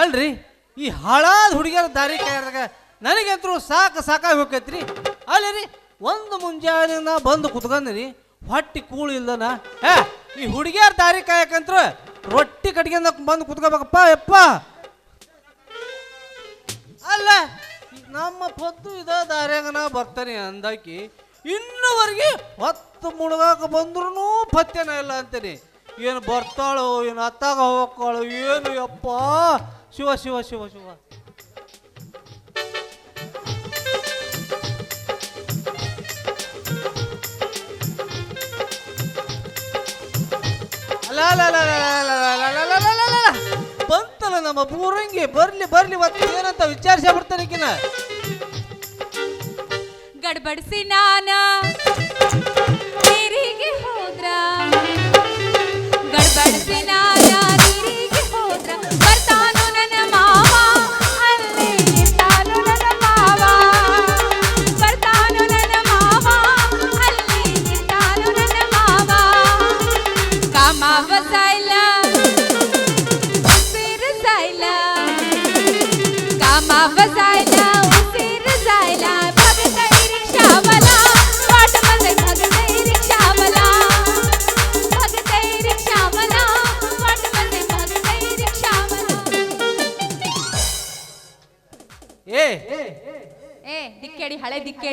ಅಲ್ರಿ? ಈ ಹಾಳಾದ ಹುಡುಗಿಯರ ದಾರಿ ಕಾಯ್ದಾಗ ನನಗಂತರೂ ಸಾಕು ಸಾಕಾಗಿ ಹೋಗ್ತೈತ್ರಿ. ಅಲ್ಲ ರೀ ಒಂದು ಮುಂಜಾನೆ ನಾ ಬಂದು ಕುತ್ಕೊಂಡ್ರಿ, ಹೊಟ್ಟಿ ಕೂಳು ಇಲ್ದನ ಏ ಈ ಹುಡುಗಿಯರ ದಾರಿ ಕಾಯಕಂತ್ರ ರೊಟ್ಟಿ ಕಟ್ಕೊಂಡ ಬಂದು ಕುತ್ಕೋಬೇಕಪ್ಪ, ಯಪ್ಪ. ಅಲ್ಲ, ನಮ್ಮ ಪದ್ದು ಇದ ದಾರಿಯಾಗ ನಾ ಬರ್ತಾನೆ ಅಂದಾಕಿ ಇನ್ನೂವರೆಗೆ ಹೊತ್ತು ಮುಳುಗಾಕ ಬಂದ್ರೂ ಪತ್ತೆನ ಇಲ್ಲ ಅಂತೀನಿ. ಏನು ಬರ್ತಾಳೋ, ಏನು ಅತ್ತಾಗ ಹೋಗ್ತಾಳೋ, ಏನು ಯಪ್ಪ? शिव शिव शिव शिव बंतल नम पूरे बर् बर मतन विचार गड़बड़ी नाना गड़बड़ी नाना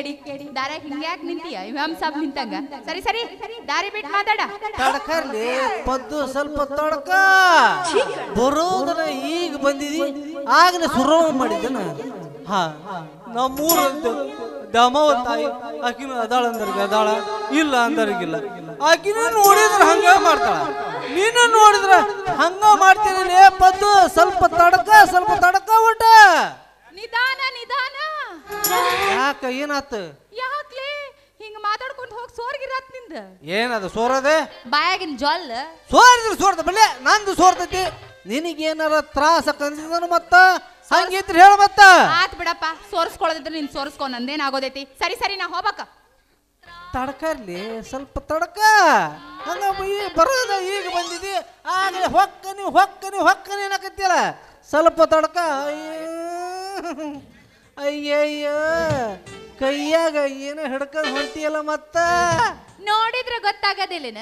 ದಿಕ್ಕೇಡಿ ದಾರ್ಯಾಗ ಹಿಂಗ್ಯಾಕ್ ನಿಂತೀಯ? ಇಮಾಮ್ ಸಾಬ್ ನಿಂತಂಗ. ಸರಿ ಸರಿ. ದಾರಿ ಬಿಟ್ಟು ಮಾತಾಡ. ತಡ್ಕರ್ಲಿ. ಪದ್ದು ಸ್ವಲ್ಪ ತಡ್ಕ. ಬರೋದನ ಈಗ ಬಂದಿದಿ. ಆಗಲೇ ಶುರು ಮಾಡಿದ್ದನ. ಹಾ. ನಮ್ಮೂರಂತ ದಮವ ತಾಯಿ ಆಕಿನ ಅದಾಳ ಅಂದರ್ಗೆ ಅದಾಳ ಇಲ್ಲ ಅಂದರ್ಗಿಲ್ಲ. ಆಕಿನ ನೋಡಿದ್ರ ಹಂಗ ಮಾಡ್ತಾಳ. ನೀನು ನೋಡಿದ್ರ ಹಂಗ ಮಾಡ್ತೀನಿ ಪದ್ದು. ಸ್ವಲ್ಪ ತಡಕ ಸ್ವಲ್ಪ ತಡಕ ಒಟ್ಟ. ನಿಧಾನ ನಿಧಾನ. ಯಾಕ ಏನಾತ? ಯಾಕ್ಲೆ? ಹಿಂಗ ಮಾತಾಡ್ಕೊಂಡು ಹೋಗಿ ಸೋರ್ಗಿರತ್ನಿಂದ. ಏನದು ಸೋರದೆ? ಬಾಯಾಗಿನ ಜೊಲ್ ಸೋರಿದ್ರೆ ಸೋರ್ದ ಬಲ್ಲೆ ನಂದು ಸೋರ್ತೈತಿ. ನಿನಗೇನಾರ ತ್ರಾಸ ಕನ್ಸಿದನು ಮತ್ತ? ಹಂಗಿದ್ರೆ ಹೇಳ ಮತ್ತ. ಆತ್ ಬಿಡಪ್ಪ ಸೋರ್ಸ್ಕೊಳ್ಳೋದಿದ್ರೆ ನಿನ್ ಸೋರ್ಸ್ಕೊ ನಂದೇನ್ ಆಗೋದೈತಿ? ಸರಿ ಸರಿ ನಾ ಹೋಗ್ಬೇಕ. ತಡ್ಕರ್ಲಿ ಸ್ವಲ್ಪ ತಡ್ಕ. ಹಂಗ ಈ ಬರೋದ ಈಗ ಬಂದಿದಿ. ಆಗಲೇ ಹೊಕ್ಕನಿ ಹೊಕ್ಕನಿ ಹೊಕ್ಕನಿ ಏನಕತ್ತಿಯಲ್ಲ? ಸ್ವಲ್ಪ ತಡ್ಕ. ಅಯ್ಯಯ್ಯ ಕೈಯಾಗ ಏನೋ ಹಿಡ್ಕೊಂಡ್ ಹೊಂಟಿಯಲ್ಲ ಮತ್ತ? ನೋಡಿದ್ರೆ ಗೊತ್ತಾಗದಿಲ್ಲನ?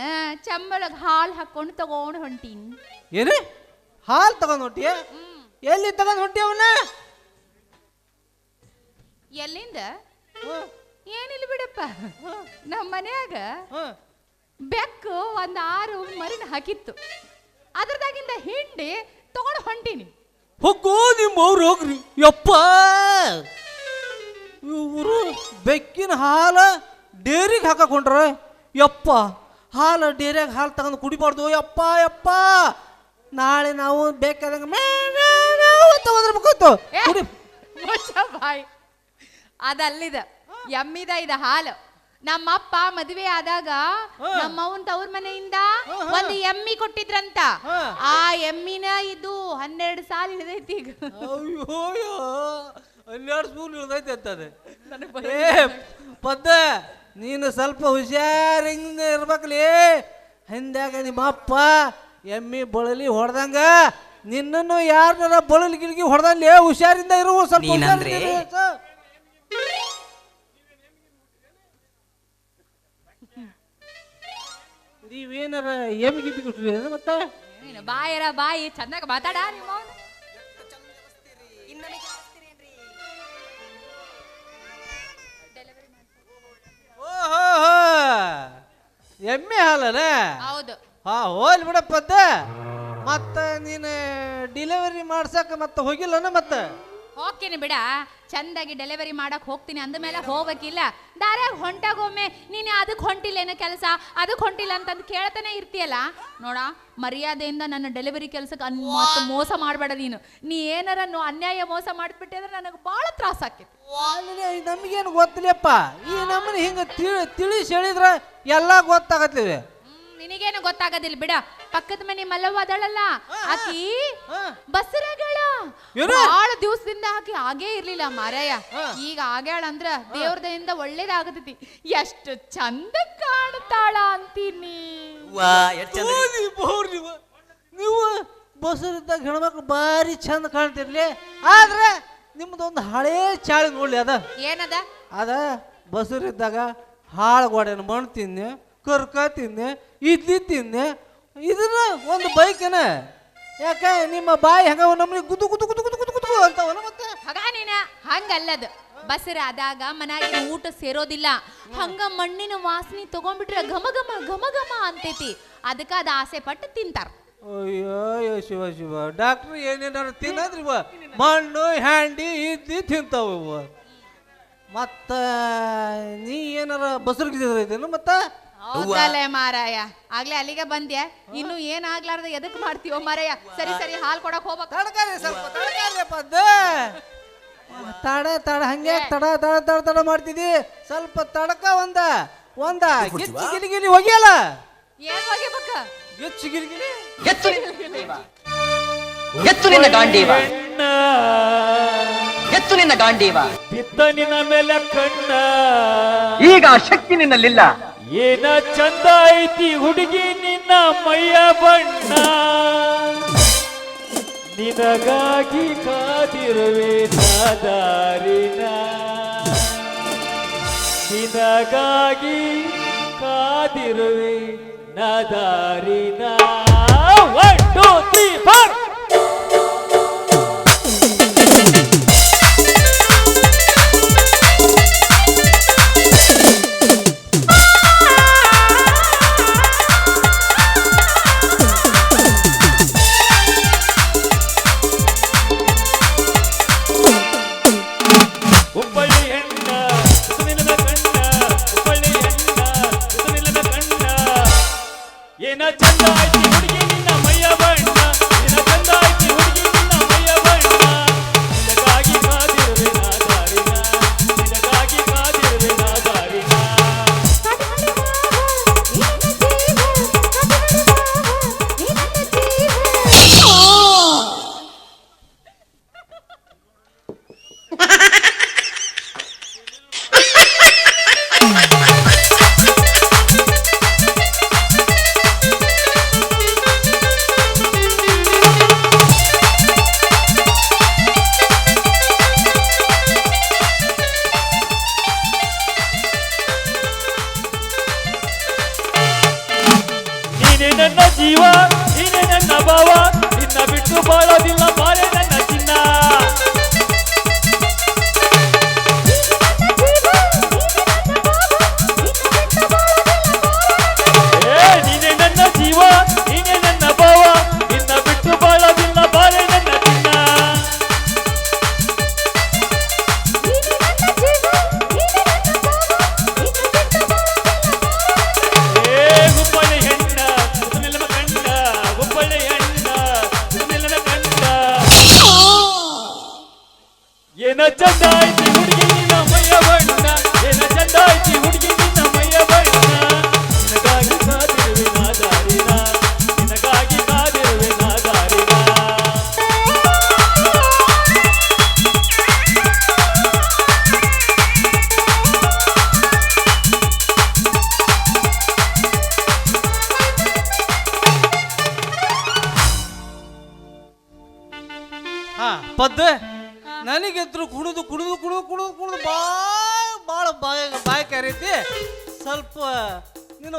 ಚಂಬಳಗ್ ಹಾಲ್ ಹಾಕೊಂಡು ತಗೊಂಡು ಹೊಂಟೀನಿ. ಏನು? ಹಾಲು ತಗೊಂಡ್ ಹೊಂಟಿಯ? ಎಲ್ಲಿ ತಗೊಂಡ್ ಹೊಂಟಿಯವನ್ನ ಎಲ್ಲಿಂದ? ಏನಿಲ್ಲ ಬಿಡಪ್ಪ. ನಮ್ಮ ಮನ್ಯಾಗ ಬೆಕ್ಕು ಒಂದ್ ಆರು ಮರಿನ ಹಾಕಿತ್ತು. ಅದ್ರದಾಗಿಂದ ಹಿಂಡಿ ತಗೊಂಡು ಹೊಂಟೀನಿ. ಹೋಗೋ ನಿಮ್ಮ ಅವ್ರು ಹೋಗ್ರಿ. ಯಪ್ಪ! ಇವರು ಬೆಕ್ಕಿನ ಹಾಲ ಡೇರಿಗೆ ಹಾಕೊಂಡ್ರ ಯಪ್ಪ! ಹಾಲು ಡೇರಿಯಾಗ ಹಾಲು ತಗೊಂಡು ಕುಡಿಬಾರ್ದು. ಯಪ್ಪ ಯಪ್ಪ! ನಾಳೆ ನಾವು ಬೇಕಾದಂಗ ಬಾಯ್. ಅದಲ್ಲಿದ. ಎಮ್ಮಿದ ಇದ ಹಾಲು. ನಮ್ಮಪ್ಪ ಮದುವೆ ಆದಾಗ ನಮ್ಮವನ್ ತವ್ರ ಮನೆಯಿಂದ ಒಂದು ಎಮ್ಮಿ ಕೊಟ್ಟಿದ್ರಂತ. ಆ ಎಮ್ಮಿನ ಇದು ಹನ್ನೆರಡು ಸಾಲ ಹಿಡಿದೈತಿ ಈಗ. ಅಯ್ಯೋ ಹನ್ನೆರಡು ಸ್ಪೂನ್ ಹಿಡಿದೈತಿ ಅಂತದೆ ಏ ಪದ್ದ ನೀನು ಸ್ವಲ್ಪ ಹುಷಾರಿಂಗ್ ಇರ್ಬೇಕಲಿ. ಹಿಂದಾಗ ನಿಮ್ಮ ಅಪ್ಪ ಎಮ್ಮಿ ಬಳಲಿ ಹೊಡೆದಂಗ ನಿನ್ನನ್ನು ಯಾರನ್ನ ಬಳಲಿ ಗಿಲ್ಗಿ ಹೊಡೆದಲ್ಲಿ ಹುಷಾರಿಂದ ಇರು ಸ್ವಲ್ಪ ನೀವೇನಾರ ಗಿಬ್ಬಿ ಕೊಟ್ರಿ ಮತ್ತೆ? ನೀನು ಬಾಯರ ಬಾಯಿ ಚಂದಾಗ ಮಾತಾಡ ನಿಮ್ಮ ಓಹೋ ಎಮ್ಮೆ ಹಾಲನ? ಹೌದು. ಹಾ ಹೋಲ್ ಬಿಡಪ್ಪ ಮತ್ತೆ ನೀನು ಡಿಲಿವರಿ ಮಾಡ್ಸಕ ಮತ್ತೆ ಹೋಗಿಲ್ಲನ ಮತ್ತೆ? ಹೋಗ್ತೀನಿ ಬಿಡ. ಚಂದಾಗಿ ಡೆಲಿವರಿ ಮಾಡಕ್ ಹೋಗ್ತೀನಿ ಅಂದಮೇಲೆ ಹೋಗ್ಬೇಕಿಲ್ಲ. ದಾರ್ಯಾಗ ಹೊಂಟಾಗೊಮ್ಮೆ ನೀನು ಅದಕ್ಕೆ ಹೊಂಟಿಲ್ಲೇನೋ ಕೆಲಸ? ಅದಕ್ಕೆ ಹೊಂಟಿಲ್ಲ ಅಂತಂದು ಕೇಳ್ತಾನೆ ಇರ್ತೀಯಲ್ಲ? ನೋಡ ಮರ್ಯಾದೆಯಿಂದ ನನ್ನ ಡೆಲಿವರಿ ಕೆಲಸಕ್ಕೆ ಅನ್ ಮೋಸ ಮಾಡಬೇಡ ನೀನು. ನೀ ಏನಾರ ಅನ್ಯಾಯ ಮೋಸ ಮಾಡಿಬಿಟ್ಟೆ ಅಂದ್ರೆ ನನಗೆ ಭಾಳ ತ್ರಾಸ ಆಕೈತಿ. ನಮಗೇನು ಗೊತ್ತಿಲ್ಲಪ್ಪ. ಈ ನಮ್ಮನ್ನ ಹಿಂಗೆ ತಿಳಿ ತಿಳಿಸಿ ಹೇಳಿದ್ರೆ ಎಲ್ಲ ಗೊತ್ತಾಗತ್ತಿವೆ ನಿನಗೇನು ಗೊತ್ತಾಗೋದಿಲ್ಲ ಬಿಡ. ಪಕ್ಕದ ಮನೆ ಮಲ್ಲವ್ವ ಅದಳಲ್ಲ ಆಕಿ ಬಸರಗಳು? ಬಹಳ ದಿವಸದಿಂದ ಆಕಿ ಆಗೇ ಇರ್ಲಿಲ್ಲ ಮಾರಾಯ. ಈಗ ಆಗ್ಯಾಳ ಅಂದ್ರ ದೇವ್ರದಿಂದ ಒಳ್ಳೇದಾಗತೈತಿ. ಎಷ್ಟು ಚಂದ ಕಾಣ್ತಾಳ ಅಂತೀನಿ. ನೀವು. ಬಸರಿದ್ದಾಗ ಹೆಣ್ಮಕ್ಳು ಭಾರಿ ಚಂದ ಕಾಣ್ತಿರ್ಲಿ. ಆದ್ರೆ ನಿಮ್ದೊಂದು ಹಳೇ ಚಾಳಿ ನೋಡ್ಲಿ ಅದ. ಏನದ? ಅದ ಬಸರಿದ್ದಾಗ ಹಾಳು ಗೋಡೆನ ಮಣ್ಣು ತಿನ್ನೆ ಕರ್ಕ ತಿನ್ನೆ ಇಡ್ಲಿ ತಿನ್ನೆ ಇದನ್ನ ಒಂದು ಬೈಕನ? ಯಾಕೆ ನಿಮ್ಮ ಬಾಯಿ ಹೆಂಗ ನಮ್ಗೆ ಗುದು ಗುದು ಗುದು ಗುದು ಗುದು ಗುದು ಅಂತವನ ಮತ್ತೆ? ಹಗ ನೀನ? ಹಂಗಲ್ಲದ. ಬಸರ ಆದಾಗ ಮನ್ಯಾಗಿನ ಊಟ ಸೇರೋದಿಲ್ಲ. ಹಂಗ ಮಣ್ಣಿನ ವಾಸನೆ ತಗೊಂಡ್ಬಿಟ್ರೆ ಘಮ ಘಮ ಘಮ ಘಮ ಅಂತೈತಿ. ಅದಕ್ಕ ಅದ ಆಸೆ ಪಟ್ಟು ತಿಂತಾರ. ಅಯ್ಯೋ ಶಿವ ಶಿವ. ಡಾಕ್ಟರ್ ಏನೇನಾರು ತಿನ್ನದ್ರಿ ಮಣ್ಣು ಹ್ಯಾಂಡಿ ಇದ್ದಿ ತಿಂತಾವ ಮತ್ತ ನೀ ಏನಾರ ಬಸರ್ಗಿದ್ರೆ ಮತ್ತ? ಹೌದಲ್ಲೇ ಮಾರಾಯ. ಆಗ್ಲೇ ಅಲ್ಲಿಗೆ ಬಂದ್ಯಾ? ಇನ್ನು ಏನ್ ಆಗ್ಲಾರ್ದ ಎದಕ್ ಮಾಡ್ತೀವೋ ಮಾರಾಯ. ಸರಿ ಸರಿ ಹಾಲ್ ಕೊಡಕ್ ಹೋಗ್ಬೇಕು. ತಡಕಾರಿ ಸ್ವಲ್ಪ ತಡಕಾರಿ ಪದ್ದ ತಡ ತಡ ಹಂಗೆ ತಡ ತಡ ತಡ ತಡ ಮಾಡ್ತಿದಿ. ಸ್ವಲ್ಪ ತಡಕ ಒಂದ ಒಂದ. ಗಿಚ್ಚಿ ಗಿಲಿಗಿಲಿ ಹೋಗಿಯಲ್ಲ? ಏನ್ ಹೋಗ್ಬೇಕ ಗಿಚ್ಚಿ ಗಿಲಿಗಿಲಿ ಎತ್ತು ನಿನ್ನ ಎತ್ತು ನಿನ್ನ ಗಾಂಡೀವ. ಎತ್ತು ನಿನ್ನ ಗಾಂಡೀವ. ಬಿತ್ತನಿನ ಮೇಲೆ ಕಣ್ಣ. ಈಗ ಆ ಶಕ್ತಿ ನಿನ್ನಲ್ಲಿಲ್ಲ. ಏನ ಚಂದ ಐತಿ ಹುಡುಗಿ ನಿನ್ನ ಮೈಯ ಬಣ್ಣ? ನಿನಗಾಗಿ ಕಾದಿರುವೆ ದಾರಿನ ನಿನಗಾಗಿ ಕಾದಿರುವೆ ನಾದಾರಿನ. ಒನ್ ಟೂ ತ್ರೀ ಫೋರ್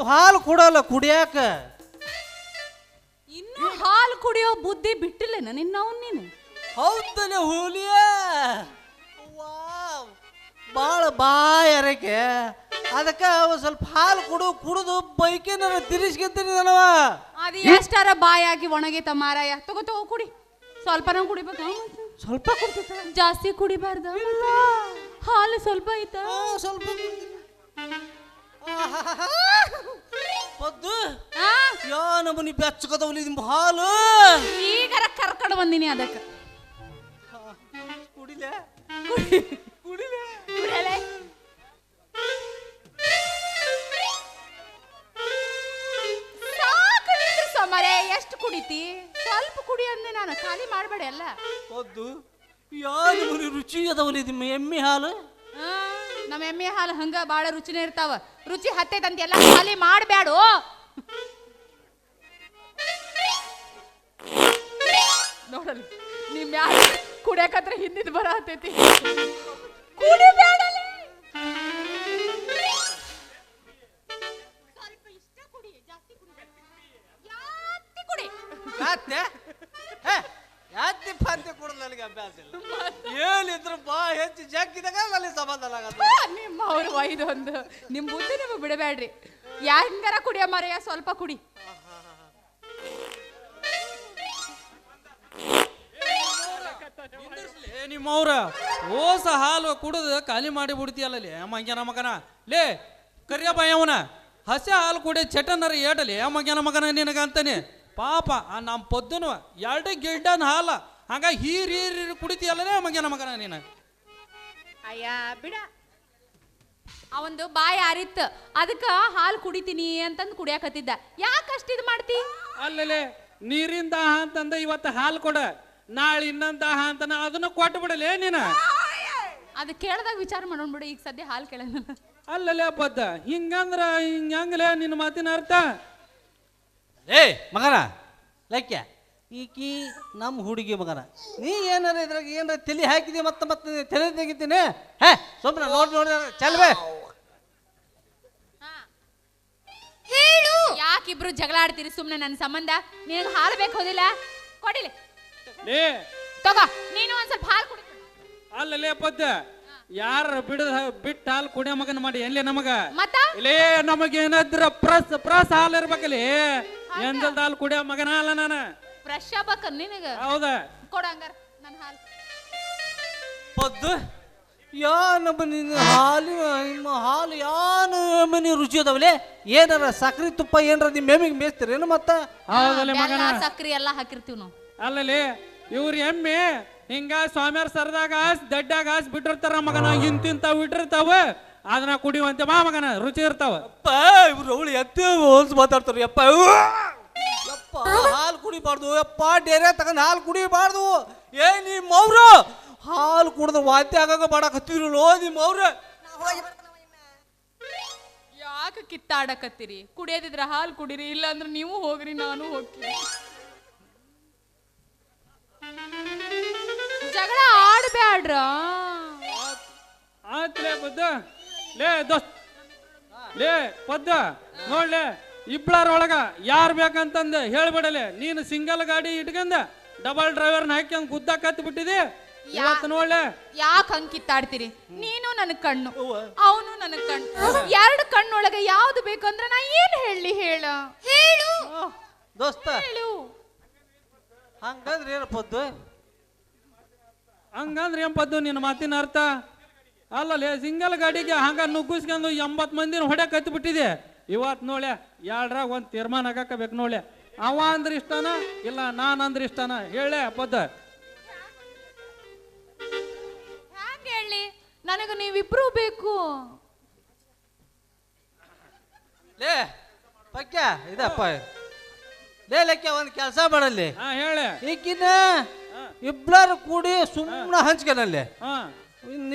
ಹಾಲು ಕೊಡಲ್ಲ ಕುಡಿಯಾಕ? ಇನ್ನು ಹಾಲು ಕುಡಿಯೋ ಬುದ್ಧಿ ಬಿಟ್ಟಿಲ್ಲೇನ ನಿನ್ನ ಅವ್ನು ನೀನು? ಹೌದಲೆ ಹುಲಿಯ? ಬಾಳ ಭಾಳ ಬಾಯ ಅರಕೆ ಅದಕ್ಕೆ ಒಂದು ಸ್ವಲ್ಪ ಹಾಲು ಕುಡು ಕುಡಿದು ಬೈಕಿನ ತಿರ್ಸ್ಕೊಂತೀನಿ ನನವ. ಅದು ಎಷ್ಟಾರ ಬಾಯಾಗಿ ಒಣಗೈತ ಮಾರಾಯ? ತಗೋ ತಗೋ ಕುಡಿ. ಸ್ವಲ್ಪನ ಕುಡಿಬೇಕು. ಸ್ವಲ್ಪ ಕುಡ್ತಿತ್ತ ಜಾಸ್ತಿ ಕುಡಿಬಾರ್ದ? ಹಾಲು ಸ್ವಲ್ಪ ಐತ? ಸ್ವಲ್ಪ ಕುಡ್ತೀನಿ. ಪದ್ದು? ಯಾ ನಮ್ಮನಿ ಬೆಚ್ಚಕದವಲಿ ನಿಮ್ಮ ಹಾಲು? ಈಗರ ಕರ್ಕೊಂಡು ಬಂದಿನಿ ಅದಕ್ಕೆ. ಕುಡಿಲೆ? ಕುಡಿಲೆ? ಕುಡಿಲೆ ಮರೆ ಎಷ್ಟು ಕುಡಿತಿ? ಸ್ವಲ್ಪ ಕುಡಿ ಅಂದೆ ನಾನು ಖಾಲಿ ಮಾಡಬೇಡ ಎಲ್ಲ. ಪದ್ದು ಯಾರು ಮುನಿ ರುಚಿ ಅದಾವಲಿ ನಿಮ್ಮ ಎಮ್ಮೆ ಹಾಲು? ಆ, ನಮ್ಮ ಎಮ್ಮೆ ಹಾಲು ಹಂಗ ಬಾಳ ರುಚಿನೇ ಇರ್ತಾವ. ರುಚಿ ಹತ್ತೈತಂತ ಎಲ್ಲ ಖಾಲಿ ಮಾಡಬೇಡು ನೋಡಲಿ ನಿಮ್ ಯಾರು ಕುಡಿಯಕತ್ರ ಹಿಂದಿದ್ ಬರ ಹತ್ತೈತಿ. ಕುಡಿ ಸ್ವಲ್ಪ ಇಷ್ಟ ಕುಡಿ ಜಾಸ್ತಿ ಕುಡಿ. ಜಾಸ್ತಿ ಕುಡಿ. ಯಾತೆ ಹೇ, ಯಾತಿ ಪಾಂತಿ ಕೊಡೋದು ನನಗೆ ಅಭ್ಯಾಸ ಇಲ್ಲ. ಹೆಚ್ಚು ಜಗ್ಗಿದಾಗ ಅಲ್ಲಿ ಸಮಾಧಾನ ಆಗತ್ತೆ ನಿಮ್ಮ ಅವ್ರ ಒಯ್ದೊಂದು ನಿಮ್ ಬುದ್ಧಿ ನಿಮಗೆ ಬಿಡಬೇಡ್ರಿ. ಯಾರಿಂಗಾರ ಕುಡಿಯ ಮರೆಯ ಸ್ವಲ್ಪ ಕುಡಿ. ಏ ನಿಮ್ಮವ್ರ ಓಸ ಹಾಲು ಕುಡಿದು ಖಾಲಿ ಮಾಡಿ ಬಿಡ್ತೀಯಲ್ಲ ಲೇ ಮಂಗ್ಯನ ಮಗನ. ಲೇ ಕರಿಯಪ್ಪ ಅವನ? ಹಸಿ ಹಾಲು ಕುಡಿ ಚಟನರ ಏಟಲಿ ಮಂಗ್ಯನ ಮಗನ ನಿನಗಂತಾನೆ ಪಾಪ ಆ ನಮ್ಮ ಪೊದ್ದನು ಎರಡು ಗಿಡ್ಡನ ಹಾಲ. ಹಂಗ ಹೀರಿ ಹೀರ್ ಹೀರ್ ಕುಡಿತೀಯಲ್ಲೇ ಮಂಗ್ಯನ ಮಗನ ನೀನು. ಅಯ್ಯ ಬಿಡ. ಅವಂದು ಬಾಯಿ ಆರಿತ್ತ. ಅದಕ್ಕ ಹಾಲು ಕುಡಿತೀನಿ ಅಂತಂದು ಕುಡಿಯಾಕತ್ತಿದ್ದ. ಯಾಕೆ ಅಷ್ಟು ಇದು ಮಾಡ್ತಿ? ಅಲ್ಲಲೆ ನೀರಿನ ದಾಹ ಅಂತಂದ ಇವತ್ತು ಹಾಲು ಕೊಡ. ನಾಳೆ ಇನ್ನೊಂದು ದಾಹ ಅಂತ ಅದನ್ನ ಕೊಟ್ಟು ಬಿಡಲೇ ನೀನು? ಅದು ಕೇಳ್ದಾಗ ವಿಚಾರ ಮಾಡೋಣ ಬಿಡು ಈಗ ಸದ್ಯ ಹಾಲು ಕೇಳೋಣ ಅಲ್ಲಲೆ ಬದ್ದ ಹಿಂಗಂದ್ರ ಹಿಂಗಂಗ್ಲೆ ನಿನ್ನ ಮಾತಿನ ಅರ್ಥ. ಏ ಮಗನ ಲೈಕ್ಯ? ಈಕಿ ನಮ್ಮ ಹುಡುಗಿ ಮಗನ. ನೀ ಏನಾರ ಇದ್ರಾಗ ಏನಾರ ತಲೆ ಹಾಕಿದಿ ಮತ್ತೆ ಮತ್ತೆ ತಲೆ ತೆಗಿತೀನಿ? ಹೇ ಸುಮ್ಮನೆ ನೋಡಿ ನೋಡಿ ಚಲ್ಬೇ ಹೇಳು. ಯಾಕಿಬ್ರು ಜಗಳ ಆಡ್ತೀರಿ ಸುಮ್ನೆ ನನ್ನ ಸಂಬಂಧ? ನಿನಗೆ ಹಾಲು ಬೇಕು ಹೋದಿಲ್ಲ? ಕೊಡಿಲಿ. ಲೇ. ತಗೋ ನೀನು ಒಂದ್ ಸ್ವಲ್ಪ ಹಾಲು ಕುಡಿ. ಅಲ್ಲಲೇ ಪದ್ದ ಯಾರ ಬಿಡ ಬಿಟ್ಟ ಹಾಲು ಕುಡಿಯೋ ಮಗನ ಮಾಡಿ ಎಲ್ಲಿ ನಮಗ? ಮತ್ತ? ಇಲ್ಲೇ ನಮಗೇನಾದ್ರ ಪ್ರಸ್ ಪ್ರಸ್ ಹಾಲು ಇರ್ಬೇಕಲ್ಲಿ ಎಂದಲ್ದ ಹಾಲು ಕುಡಿಯೋ ಮಗನ ಅಲ್ಲ ನಾನು. ಫ್ರೆಶ್ ಆಗ್ಬೇಕ ನಿನಗ. ಹೌದ? ಕೊಡ ಹಂಗಾರ ನನ್ನ ಹಾಲು. ಪದ್ದು ಯಾ ನಮ್ಮನಿ ಹಾಲು ನಿಮ್ಮ ಹಾಲು ಯಾನು ನಮ್ಮನಿ ರುಚಿ ಅದಾವಲೆ? ಏನಾರ ಸಕ್ರಿ ತುಪ್ಪ ಏನಾರ ನಿಮ್ಮ ಮೇಮಿಗೆ ಮೇಯ್ತೀರೇನು ಮತ್ತ? ಹೌದಲ್ಲೇ ಮಗನ? ಸಕ್ರಿ ಎಲ್ಲ ಹಾಕಿರ್ತೀವಿ ನಾವು. ಅಲ್ಲಲ್ಲಿ ಇವ್ರ ಎಮ್ಮೆ ಹಿಂಗ ಸ್ವಾಮಿಯರ್ ಸರ್ದಾಗ ದಡ್ಡಾಗ ಹಾಸ್ ಬಿಟ್ಟಿರ್ತಾರ ಮಗನ ಇಂತಿಂತಾವ್ ಬಿಟ್ಟಿರ್ತಾವ ಅದನ್ನ ಕುಡಿಯುವಂತೆ ಮಾ ಮಗನ ರುಚಿ ಇರ್ತಾವ. ಅಪ್ಪ ಇವ್ರು ಅವಳು ಎತ್ತಿ ಹೋಲ್ಸ್ ಮಾತಾಡ್ತಾರೆ ಅಪ್ಪ. ಕುಡಿಬಾರ್ದು. ಅಪ್ಪ ಡೇರೆ ತಗೊಂಡು ಹಾಲು ಕುಡಿಬಾರ್ದು. ಏ ನಿಮ್ಮ ಅವ್ರು ಹಾಲು ಕುಡ್ದು ವಾಂತಿ ಆಗಾಗ ಮಾಡಕತ್ತಿರಲ್ಲೋ ನಿಮ್ಮ ಅವ್ರು ಯಾಕೆ ಕಿತ್ತಾಡಕತ್ತೀರಿ? ಕುಡಿಯೋದಿದ್ರ ಹಾಲು ಕುಡೀರಿ ಇಲ್ಲ ಅಂದ್ರೆ ನೀವು ಹೋಗ್ರಿ ನಾನು ಹೋಗ್ತೀನಿ. ಜಗಳ ಆಡ್ಬ್ಯಾಡ್ರ? ಆತ್ಲೇ ಬದ್ದ ಲೇ ದೋಸ್ತ್ ಲೇ ಪದ್ದ ನೋಡ್ಲೆ. ಇಬ್ಳಾರ ಯಾರು ಬೇಕಂತಂದು ಬೇಕಂತಂದ ಹೇಳ್ಬಿಡಲೆ. ನೀನು ಸಿಂಗಲ್ ಗಾಡಿ ಇಟ್ಕಂದ ಡಬಲ್ ಡ್ರೈವರ್ನ ಹಾಕ್ಯಂಗ್ ಗುದ್ದ ಕತ್ ಬಿಟ್ಟಿದಿ? ಇವತ್ತು ನೋಡ್ಲೆ. ಯಾಕೆ ಹಂಗ್ ಕಿತ್ತಾಡ್ತೀರಿ ನೀನು ನನಗ್ ಕಣ್ಣು ಅವನು ನನಗ್ ಕಣ್ಣು. ಎರಡು ಕಣ್ಣೊಳಗೆ ಯಾವ್ದು ಬೇಕಂದ್ರೆ ನಾ ಏನ್ ಹೇಳಿ ಹೇಳ? ಹೇಳು. ದೋಸ್ತ ಹೇಳು. ಹಂಗಂದ್ರೆ ಏನು ಪದ್ದು? ಹಂಗಂದ್ರೆ ಏನ್ ಪದ್ದು ನಿನ್ನ ಮಾತಿನ ಅರ್ಥ? ಅಲ್ಲಲ್ಲೇ ಸಿಂಗಲ್ ಗಾಡಿಗೆ ಹಂಗ ನುಗ್ಗಿಸ್ಕೊಂಡು ಎಂಬತ್ ಮಂದಿನ ಹೊಡೆ ಕತ್ ಬಿಟ್ಟಿದೆ? ಇವತ್ ನೋಡ್ಯ ಎರಡ್ರಾಗ ಒಂದು ತೀರ್ಮಾನ ಆಗಾಕಬೇಕು ನೋಡ್ಯ ಅವ ಅಂದ್ರೆ ಇಷ್ಟನ ಇಲ್ಲ ನಾನು ಅಂದ್ರೆ ಇಷ್ಟನ? ಹೇಳ ಪದ್ದ ಹ್ಯಾಂಗ ಹೇಳಿ? ನನಗ ನೀವಿಬ್ರು ಬೇಕು. ಲೇ ಪಕ್ಯ ಇದಪ್ಪ. ಲೇ ಲೆಕ್ಕ ಒಂದು ಕೆಲಸ ಮಾಡಲ್ಲಿ. ಹಾ ಹೇಳೆ. ಈಗಿನ ಇಬ್ಬರು ಕೂಡಿ ಸುಮ್ಮನೆ ಹಂಚ್ಕೊನಲ್ಲಿ. ಹಾ.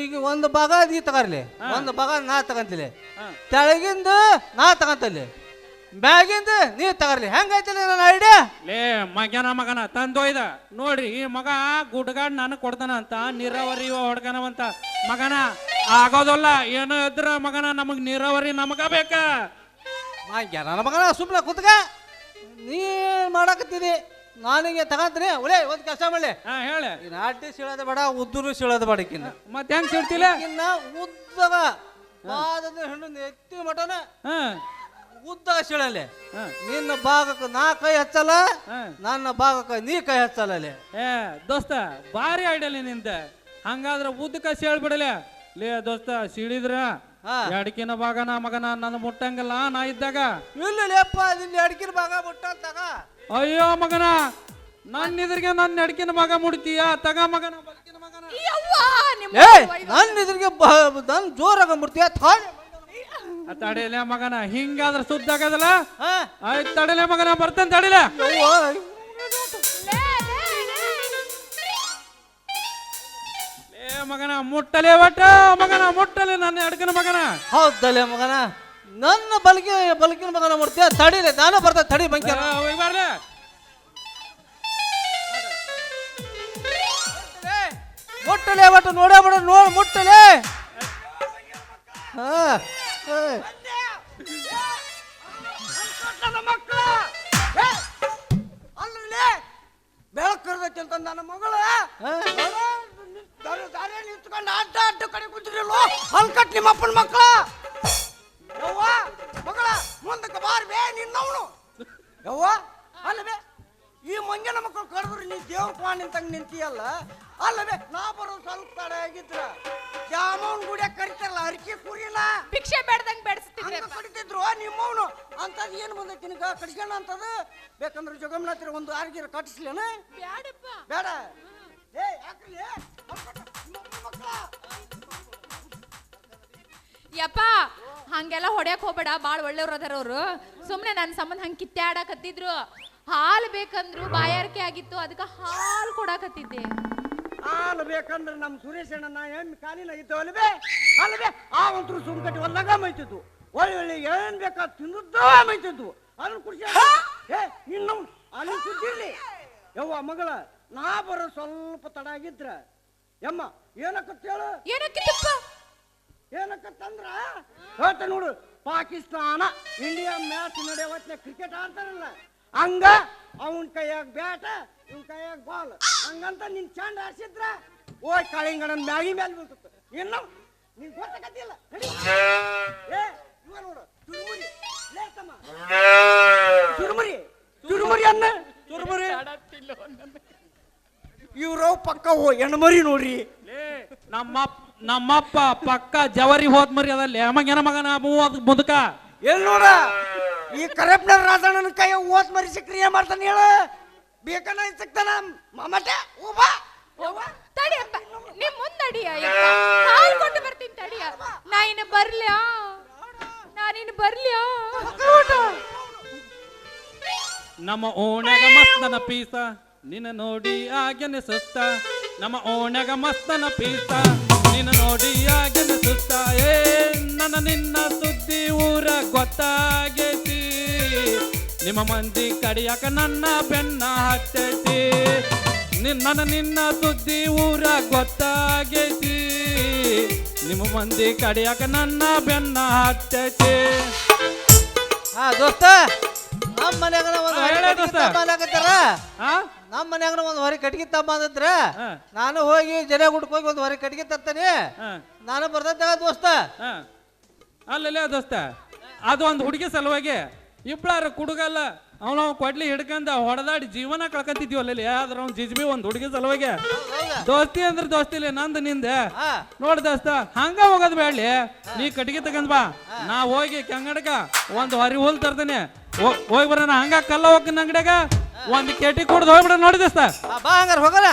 ಈಗ ಒಂದು ಭಾಗ ನೀ ತಗರ್ಲಿ. ಒಂದು ಭಾಗ ನಾ ತಗಂತಿಲಿ. ಹಾ. ತೆಳಗಿಂದ ನಾ ತಗಂತಲ್ಲಿ. ಮ್ಯಾಗಿಂದ ನೀ ತಗರ್ಲಿ. ಹೆಂಗೈತಿಲ್ಲ ನನ್ನ ಐಡಿಯಾ ಲೇ ಮಗನ ಮಗನ ತಂದೊಯ್ದ ನೋಡ್ರಿ ಈ ಮಗ ಗುಡ್ಗಾಡ್ ನಾನು ಕೊಡ್ತಾನ ಅಂತ ನೀರಾವರಿ ಹೊಡ್ಕನವಂತ ಮಗನ ಆಗೋದಲ್ಲ ಏನೋ ಇದ್ರ ಮಗನ ನಮಗ್ ನೀರಾವರಿ ನಮಗ ಬೇಕ. ನನ್ನ ಮಗನ ಸುಮ್ಮನೆ ಕುತ್ಕ ನೀ ಮಾಡಕತ್ತೀನಿ ನಾನಿಗೆ ತಗಂತೀನಿ ಒಳ್ಳೆ ಒಂದು ಕೆಲಸ ಮಾಡಲಿ. ಹಾ ಹೇಳಿ. ಇನ್ನು ಅಡ್ಡಿ ಸೀಳೋದು ಬೇಡ ಉದ್ದರು ಸೀಳೋದು ಬೇಡ ಈಕಿನ್ನ. ಮತ್ತೆ ಹೆಂಗ್ ಸಿಡ್ತಿಲ್ಲ ಇನ್ನ ಉದ್ದಗ ಪಾದದ ಹೆಣ್ಣು ಎತ್ತಿ ಮಟನ ಹಾ. ಉದ್ದ ಸೀಳಲ್ಲಿ. ನಿನ್ನ ಭಾಗಕ್ಕೆ ನಾ ಕೈ ಹಚ್ಚಲ್ಲ ನನ್ನ ಭಾಗಕ್ಕೆ ನೀ ಕೈ ಹಚ್ಚಲ್ಲ ಅಲ್ಲಿ ಏ ದೋಸ್ತ ಭಾರಿ ಹಂಗಾದ್ರೆ ನಿಂದ. ಹಂಗಾದ್ರ ಉದ್ದಕ ಸೀಳ್ಬಿಡಲೆ ಲೇ ದೋಸ್ತ ಸೀಳಿದ್ರ? ಅಡಿಕಿನ ಭಾಗ ನಾ ಮಗನ ನನ್ನ ಮುಟ್ಟಂಗಿಲ್ಲ ನಾ ಇದ್ದಾಗ. ಇಲ್ಲ ಲೇಪ್ಪ ನಿನ್ನ ಅಡ್ಕಿನ ಭಾಗ ಮುಟ್ಟ ತಗ ಅಯ್ಯೋ ಮಗನ ನನ್ನ ಇದ್ರಿಗೆ ನನ್ನ ನಡ್ಕಿನ ಮಗ ಮುಡ್ತೀಯ? ತಗ ಮಗನ ಮಗನ. ಯವ್ವ, ನಿಮ್ಮ ಏ ನನ್ನ ಇದ್ರಿಗೆ ನನ್ ಜೋರಾಗ ಮುಡ್ತೀಯ? ಥಾಳೆ ತಡಿಲೆ ಮಗನ ಹಿಂಗಾದ್ರೆ ಸುದ್ದ ಆಗದಲ್ಲ? ಆಯ್ತು ತಡಿಲೆ ಮಗನ ಬರ್ತೇನೆ ತಡಿಲೆ. ಯವ್ವ. ಲೇ, ಲೇ, ಲೇ. ಏ ಮಗನ ಮುಟ್ಟಲೆ ಒಟ್ಟ. ಮಗನ ಮುಟ್ಟಲೆ ನನ್ನ ಎಡಕಿನ ಮಗನ. ಹೌದಲ್ಲೇ ಮಗನ. ನನ್ನ ಬಲಗಿ ಬಲಕಿನ ಮಗನ ಮುಡ್ತೀಯ ತಡಿಲೆ ನಾನು ಬರ್ತಾ ತಡಿ ಬಂಕಿ ಬರ್ಲೆ. ಮುಟ್ಟಲೆ ಒಟ್ಟು ನೋಡೋ ಬಿಡ ನೋಡ್ ಮುಟ್ಟಲೆ. ಹಾ ಬೆಳಕರ್ದೈತಿ ಅಂತ ನನ್ನ ಮಗಳ? ದಾರಿ ನಿಂತ್ಕೊಂಡು ಅಡ್ಡ ಅಡ್ಡ ಕಡೆ ಕುಂತಿರಲ್ಲ ಹಲ್ಕಟ್ ನಿಮ್ಮ ಅಪ್ಪನ ಮಕ್ಕಳ ಯವ್ವ ಮಗಳ ಮುಂದಕ್ಕೆ ಬಾರ್ ಬೇ ನಿನ್ನವನು. ಯವ್ವ ಅಲ್ಲವೇ ಈ ಮಂಜನ ಮಕ್ಕಳು ಕರೆದ್ರು ನೀ ದೇವ್ರ ಕ್ವಾ ನಿಂತಂಗ ನಿಂತಿಯಲ್ಲ. ಅಲ್ಲವೇ ನಾ ಬರೋ ಸ್ವಲ್ಪ ತಡ ಆಗಿದ್ರ. ಜಾಮೂನ್ ಗುಡಿಯಾಗ ಕರಿತಾರಲ್ಲ ಅರಿಕೆ ಕುರಿನ. ಭಿಕ್ಷೆ ಬೇಡ್ದಂಗ್ ಬೇಡಿಸ್ತಿದ್ರೆ ಹಂಗ ಕಡಿತಿದ್ರು ನಿಮ್ಮವನು. ಅಂತದ್ ಏನ್ ಬಂದೈತಿ ನಿನಗ? ಕಡಿಸ್ಕೊಂಡ ಅಂತದ? ಬೇಕಂದ್ರೆ ಜಗಮ್ನಾಥ್ರ ಒಂದು ಆರ್ಗಿರ ಕಟ್ಟಿಸ್ಲೇನ ಬ್ಯಾಡಪ್ಪ. ಬೇಡ. ಏ ಯಾಕ್ರಿ? ಮಕ್ಕಳ. ಯಪ್ಪ ಹಂಗೆಲ್ಲ ಹೊಡ್ಯಕ್ ಹೋಗ್ಬೇಡ ಬಾಳ್ ಒಳ್ಳೆಯವ್ರು ಅದಾರ ಅವ್ರು. ಸುಮ್ನೆ ನನ್ನ ಸಂಬಂಧ ಹಂಗೆ ಕಿತ್ತಾಡಕತ್ತಿದ್ರು. ಹಾಲು ಬೇಕಂದ್ರು ಬಾಯಾರಿಕೆ ಆಗಿತ್ತು ಅದಕ್ಕೆ ಹಾಲು ಕೊಡಾಕತ್ತಿದ್ದೆ. ಹಾಲು ಬೇಕಂದ್ರೆ ನಮ್ಮ ಸುರೇಶ್ ಅಣ್ಣ ನಾ ಎಮ್ಮೆ ಕಾಲಿನ ಇತ್ತು ಅಲ್ವೇ ಅಲ್ವೇ ಆ ಒಂತ್ರು ಸುಮ್ ಕಟ್ಟಿ ಹೊಲ್ದಾಗ ಮೈತಿದ್ವು ಒಳ್ಳೆ ಒಳ್ಳೆ ಏನ್ ಬೇಕಾ ತಿಂದದ್ದ ಮೈತಿದ್ವು ಅದನ್ನ ಕುಡಿಸಿ ಏ ಇನ್ನು ಅಲ್ಲಿ ಸುದ್ದಿರ್ಲಿ. ಯವ್ವ ಮಗಳ ನಾ ಬರೋ ಸ್ವಲ್ಪ ತಡ ಆಗಿದ್ರ. ಯಮ್ಮ ಏನಕ್ಕ ಹೇಳು ಏನಕ್ಕಿತ್ತಪ್ಪ ಏನಕ್ಕಂದ್ರ ಹೇಳ್ತ ನೋಡು. ಪಾಕಿಸ್ತಾನ ಇಂಡಿಯಾ ಮ್ಯಾಚ್ ನಡೆಯೋ ಕ್ರಿಕೆಟ್ ಆಡ್ತಾರಲ್ಲ ಹಂಗ ಅವನ್ ಕೈಯಾಗ ಬ್ಯಾಟ ಇವನ್ ಕೈಯಾಗ ಬಾಲ್ ಹಂಗಂತ ನಿನ್ ಚಂಡ್ ಆಡ್ಸಿದ್ರ ಓಯ್ ಕಾಳಿಂಗಡನ್ ಮ್ಯಾಗಿ ಮ್ಯಾಲ ಬೀಳ್ತದೆ ಇನ್ನು ನಿನ್ ಗೊತ್ತಾಗತ್ತಿಲ್ಲ. ಏ ಇವ ನೋಡು ಚುರುಮುರಿ ಲೇ ತಮ್ಮ. ಚುರುಮುರಿ ಚುರುಮುರಿ ಅನ್ನ. ಚುರುಮುರಿ ಇವ್ರು ಪಕ್ಕ ಹೋ ಹೆಣ್ಮರಿ ನೋಡ್ರಿ. ಲೇ ನಮ್ಮ ನಮ್ಮಪ್ಪ ಪಕ್ಕ ಜವರಿ ಹೋದ್ ಮರಿ ಅದಲ್ಲಿ ಮಗನ? ಮಗನ ಮೂವತ್ ಮುದುಕ. ಎಲ್ಲಿ ನೋಡ? ಈ ಕರೆಪ್ನ ರಾಜಣ್ಣನ ಕೈ ಓತ್ ಮರಿ ಸಿಕ್ರಿ ಏನ್ ಮಾಡ್ತಾನೆ ಹೇಳ? ಬೇಕನ್ನ ಸಿಕ್ತಾನ? ಮಮಟೆ ಓಬ ತಡಿಯಪ್ಪ ನಿಮ್ ಮುಂದಡಿಯ ಹಾಲು ಕೊಟ್ಟು ಬರ್ತೀನಿ ತಡಿಯ ನಾ ಇನ್ನು ಬರ್ಲ್ಯಾ? ನಾನಿನ್ನು ಬರ್ಲ್ಯಾ? ನಮ್ಮ ಓಣ್ಯಾಗ ಮಸ್ತನ ಪೀಸ ನಿನ್ನ ನೋಡಿ ಆಗನೆ ಸುಸ್ತ ನಮ್ಮ ಓಣ್ಯಾಗ ಮಸ್ತನ ಪೀಸ. ನಿನ್ನ ನೋಡಿ ಆಗ್ಯನೆ ಸುಸ್ತ ಏ ನನ್ನ ನಿನ್ನ ಸುದ್ದಿ ಊರ ಗೊತ್ತಾಗೈತಿ. ನಿಮ್ಮ ಮಂದಿ ಕಡಿಯಾಕ ನನ್ನ ಬೆನ್ನ ಹತ್ತೈತಿ. ನನ್ನ ನಿನ್ನ ಸುದ್ದಿ ಊರ ಗೊತ್ತಾಗೈತಿ. ನಿಮ್ಮ ಮಂದಿ ಕಡಿಯಾಕ ನನ್ನ ಬೆನ್ನ ಹತ್ತೈತಿ. ಹಾ ದೋಸ್ತ. ನಮ್ಮ ಮನ್ಯಾಗನ ಒಂದು ಹೊರಿ ಹೇಳ ಕಟ್ಗಿ ದೋಸ್ತ. ತಗೊಂಬಾಕತ್ತಾರ ಹಾ? ನಮ್ಮ ಮನ್ಯಾಗನ ಒಂದು ಹೊರಿ ಕಟ್ಗಿ ತಗೊಂಬಂದಿದ್ರ ಹಾ. ನಾನು ಹೋಗಿ ಜನ ಹುಡ್ಕೋಗಿ ಹೋಗಿ ಒಂದು ಹೊರಿ ಕಟ್ಗಿ ತರ್ತೇನೆ. ಹಾ. ನಾನು ಬರ್ತೈತೆ ದೋಸ್ತ. ಹಾ. ಅಲ್ಲಲ್ಲೇ ದೋಸ್ತ. ಅದು ಒಂದು ಹುಡುಗಿ ಸಲುವಾಗಿ ಇಬ್ಬಳಾರ ಕುಡುಗಲ್ಲ ಅವನ ಕೊಡ್ಲಿ ಹಿಡ್ಕಂದ ಹೊಡೆದಾಡಿ ಜೀವನ ಕಳ್ಕೊಂತಿದ್ವಲ್ಲ ಯಾವ್ದ್ರ ಅವ್ನು ಜಿಜ್ಬಿ ಒಂದು ಹುಡುಗಿ ಸಲುವಾಗಿ. ದೋಸ್ತಿ ಅಂದ್ರೆ ದೋಸ್ತಿಲಿ ನಂದು ನಿಂದೆ. ಹಾ. ನೋಡ್ ದೋಸ್ತ ಹಂಗ ಹೋಗೋದ್ ಬೇಡ್ಲಿ ನೀ ಕಟ್ಟಿಗೆ ತಗೊಂಡ್ ಬಾ. ನಾ ಹೋಗಿ ಕೆಂಗಡಕ ಒಂದು ಹರಿ ಹುಲ್ ತರ್ತೇನೆ. ಹೋಗಿ ಬರೋಣ ಹಂಗ ಕಲ್ಲ ಹೋಗಿ ಅಂಗಡಿಯಾಗ. ಒಂದು ಕೆಟಿ ಕುಡ್ದು ಹೋಗ್ಬಿಡ ನೋಡಿ ದೋಸ್ತ ಬಾ ಹಂಗಾರ ಹೋಗಲ್ಲ.